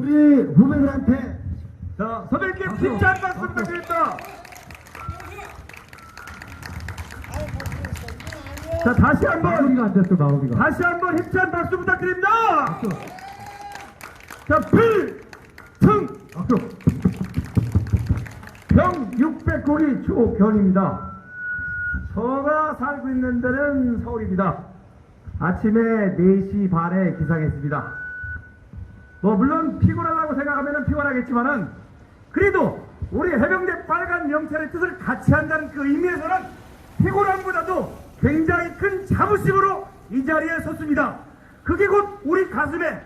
우리 후배들한테 자, 선배님께 힘찬 박수 부탁드립니다. 자, 다시 한 번, 마무리가 안 됐어 마무리가. 다시 한번 힘찬 박수 부탁드립니다. 자, 필승 박수. 병 600고기 조견입니다. 저가 살고 있는 데는 서울입니다. 아침에 4시 반에 기상했습니다. 뭐 물론 피곤하다고 생각하면 피곤하겠지만은 그래도 우리 해병대 빨간 명찰의 뜻을 같이 한다는 그 의미에서는 피곤함보다도 굉장히 큰 자부심으로 이 자리에 섰습니다. 그게 곧 우리 가슴에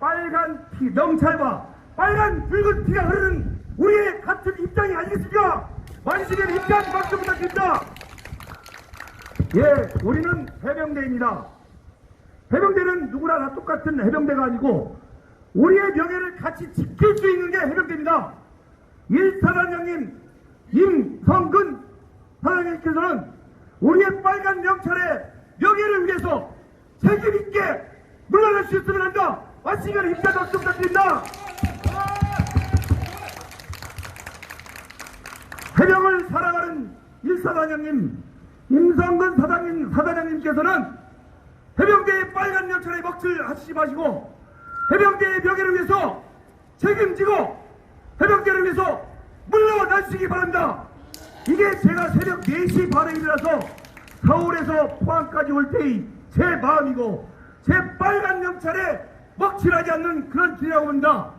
빨간 피, 명찰과 빨간 붉은 피가 흐르는 우리의 같은 입장이 아니겠습니까? 만식의 입장 박수 부탁드립니다. 예, 우리는 해병대입니다. 해병대는 누구나 다 똑같은 해병대가 아니고 우리의 명예를 같이 지킬 수 있는 게 해병대입니다. 일사단장님 임성근 사장님께서는 우리의 빨간 명찰의 명예를 위해서 책임 있게 물러날 수 있으면 한다. 마시간 힘찬 박수 부탁드립니다. 해병을 사랑하는 일사단장님 임성근 사장님 사단장님께서는 해병대의 빨간 명찰에 먹칠 하시지 마시고 해병대의 명예를 위해서 책임지고 해병대를 위해서 물러나시기 바랍니다. 이게 제가 새벽 4시 반에 일어나서 서울에서 포항까지 올 때의 제 마음이고 제 빨간 명찰에 먹칠하지 않는 그런 길이라고 봅니다.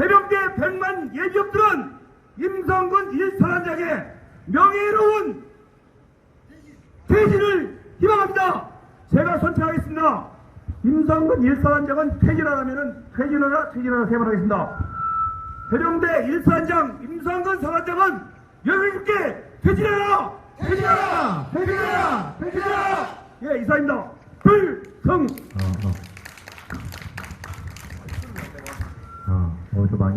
해병대 100만 예비역들은 임성근 일사단장의 명예로운 퇴진을 희망합니다. 제가 선택하겠습니다. 임성근 일사단장은 퇴진하라면은 퇴진하라 퇴진하라 세번 하겠습니다. 해병대 일사단장 임성근 사단장은 있게 퇴진하라 퇴진하라 퇴진하라 퇴진하라 예 이사입니다. 불성 어, 어. 어, 어, 좀 많이.